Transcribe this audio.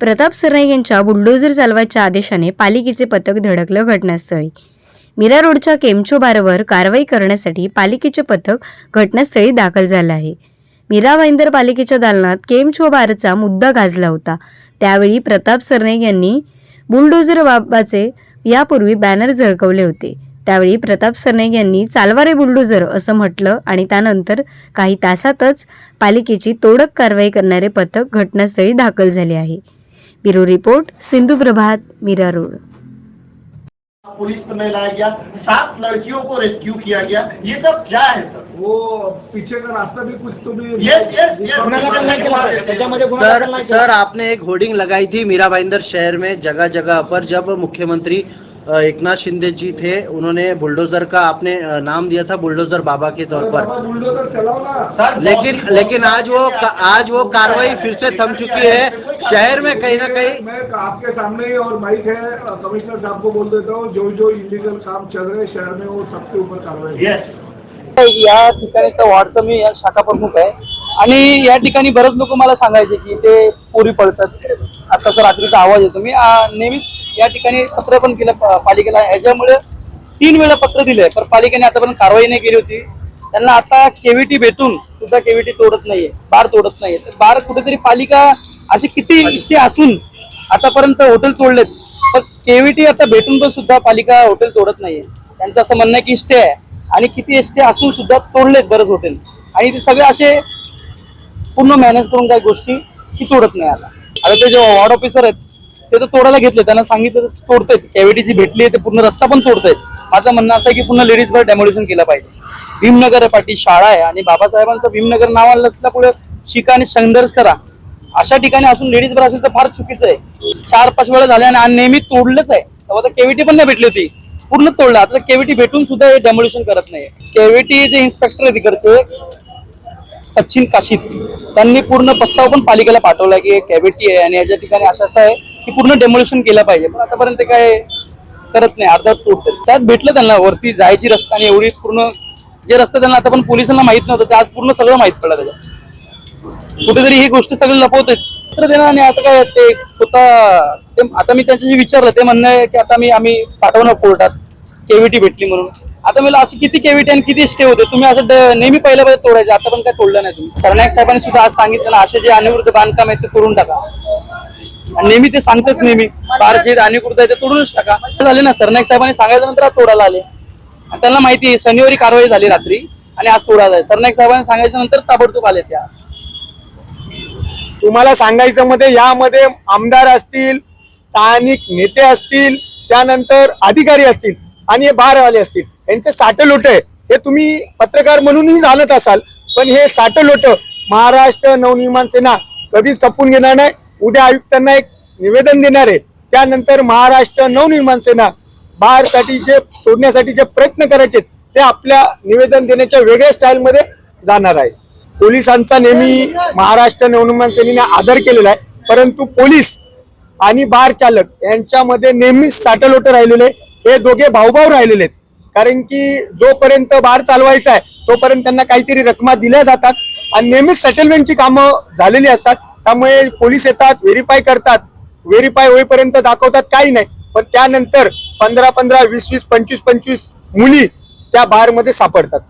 प्रताप सरनाईक यांच्या बुलडोझर चालवायच्या आदेशाने पालिकेचे पथक धडकलं घटनास्थळी. मीरा रोडच्या केमचो बारवर कारवाई करण्यासाठी पालिकेचे पथक घटनास्थळी दाखल झालं आहे. मीरा भाईंदर पालिकेच्या दालनात केमचो बारचा मुद्दा गाजला होता. त्यावेळी प्रताप सरनाईक यांनी बुलडोझर बाबाचे यापूर्वी बॅनर झळकवले होते. त्यावेळी प्रताप सरनाईक यांनी चालवारे बुलडोझर असं म्हटलं आणि त्यानंतर काही तासातच पालिकेची तोडक कारवाई करणारे पथक घटनास्थळी दाखल झाले आहे. Bureau report Sindhu Prabhat Mira Road. Police पर नहीं लाया गया सात लड़कियों को रेस्क्यू किया गया। ये सब क्या है सर? वो पीछे का रास्ता भी कुछ तो भी. त्याच्यामध्ये गुन्हा सर आपने एक होर्डिंग लगाई थी मीरा भाईंदर शहर में जगह जगह पर जब मुख्यमंत्री एकनाथ शिंदे जी थे उन्होंने बुलडोजर का आपने नाम दिया था बुलडोजर बाबा के तौर पर। लेकिन लेकिन आज वो आज वो कार्रवाई फिर से थम चुकी है। शहर में कहीं ना कहीं मैं आपके सामने ही और माइक है कमिश्नर साहब को बोल देता हूँ जो जो इलीगल काम चल रहे हैं शहर में वो सबके ऊपर कार्रवाई यस या ठिकाणीचा वार्डचा मी या शाखा प्रमुख आहे. आणि या ठिकाणी बरेच लोक मला सांगायचे की ते पोरी पळतात. असा तर रात्रीचा आवाज येतो. मी नेहमीच या ठिकाणी पत्र पण केलं पालिकेला. ह्याच्यामुळे तीन वेळा पत्र दिले पण पालिकेने आतापर्यंत कारवाई नाही केली होती. त्यांना आता केव्हीटी भेटून सुद्धा केव्हीटी तोडत नाहीये. बार तोडत नाहीये. तर बार कुठेतरी पालिका अशी किती इष्टे असून आतापर्यंत हॉटेल तोडलेत. पण केव्हीटी आता भेटून पण सुद्धा पालिका हॉटेल तोडत नाहीये. त्यांचं असं म्हणणं आहे की इष्टे आहे. आणि किती एसटी असून सुद्धा तोडलेत बरेच हॉटेल. आणि ते सगळे असे पूर्ण मॅनेज करून काही गोष्टी की तोडत नाही आता. आता ते जे वॉर्ड ऑफिसर आहेत ते तर तोडायला घेतले. त्यांना सांगितलं तर तोडतायत. कॅव्हिटीची भेटली आहे ते पूर्ण रस्ता पण तोडतायत. माझं म्हणणं असं आहे की पूर्ण लेडीजवर डेमोल्युशन केलं पाहिजे. भीमनगर आहे पाठी शाळा आहे आणि बाबासाहेबांचं भीमनगर नाव पुढे शिका आणि संघर्ष करा. अशा ठिकाणी असून लेडीज घर असेल तर फार चुकीचं आहे. चार पाच वेळा झाल्या आणि नेहमी तोडलंच आहे. तेव्हा तर केव्हिटी पण नाही भेटली होती. पूर्ण तोडलं. आता केव्हिटी भेटून सुद्धा हे डेमोल्युशन करत नाही केव्हिटी जे इन्स्पेक्टर आहे तिकडचे सचिन काशीत त्यांनी पूर्ण प्रस्ताव पण पालिकेला पाठवला की कॅव्हिटी आहे आणि याच्या ठिकाणी असं असं आहे की पूर्ण डेमोलेशन केलं पाहिजे. पण आतापर्यंत काय करत नाही अर्धा तोट त्यात भेटलं त्यांना वरती जायची रस्ता आणि एवढी पूर्ण जे रस्ता त्यांना आता पण पोलिसांना माहीत नव्हतं ते आज पूर्ण सगळं माहीत पडलं त्याच्यात. कुठेतरी ही गोष्ट सगळी लपवत तर त्यांना आणि आता काय ते स्वतः ते आता मी त्यांच्याशी विचारलं ते म्हणणं आहे की आता मी आम्ही पाठवणार कोर्टात. केव्हिटी भेटली म्हणून. आता मला असं किती केव्हिटी आणि किती स्टे होते? तुम्ही असं नेहमी पहिल्या पहिल्या तोडायचे आता पण काय तोडलं नाही तुम्ही. सरनाईक साहेबांनी सुद्धा आज सांगितलं ना असे जे अनिवृत्त बांधकाम आहेत ते करून टाका. आणि नेहमी ते सांगतात नेहमी बार जे अनिवृत्त आहे ते तोडूनच टाका. झाले ना सरनाईक साहेबांनी सांगायचं नंतर आज तोडायला आले. त्यांना माहिती आहे शनिवारी कारवाई झाली रात्री आणि आज तोडायला आहे सरनाईक साहेबांनी सांगायचं नंतर ताबडतोब आले ते आज. तुम्हाला सांगायचं मध्ये यामध्ये आमदार असतील स्थानिक नेते असतील त्यानंतर अधिकारी असतील. आणि हे बारवाले असतील. यांचे साठलोट आहे हे तुम्ही पत्रकार म्हणूनही जाणत असाल पण हे साठलोट महाराष्ट्र नवनिर्माण सेना कधीच खपून घेणार नाही. उद्या आयुक्तांना एक निवेदन देणार आहे. त्यानंतर महाराष्ट्र नवनिर्माण सेना बाहेरसाठी जे तोडण्यासाठी जे प्रयत्न करायचे ते आपल्या निवेदन देण्याच्या वेगळ्या स्टाईलमध्ये जाणार आहे. पोलिसांचा नेहमी महाराष्ट्र नवनिर्माण सेनेने आदर केलेला आहे. परंतु पोलीस आणि बार चालक यांच्यामध्ये नेहमीच साठलोट राहिलेले ते हे दोघे भाऊभाऊ राहिलेले आहेत. कारण की जोपर्यंत बार चालवायचा आहे तोपर्यंत त्यांना काहीतरी रकमा दिल्या जातात आणि नेहमीच सेटलमेंटची कामं झालेली असतात. त्यामुळे पोलीस येतात व्हेरीफाय करतात. व्हेरीफाय होईपर्यंत दाखवतात काही नाही. पण त्यानंतर पंधरा पंधरा वीस वीस पंचवीस पंचवीस मुली त्या बारमध्ये सापडतात.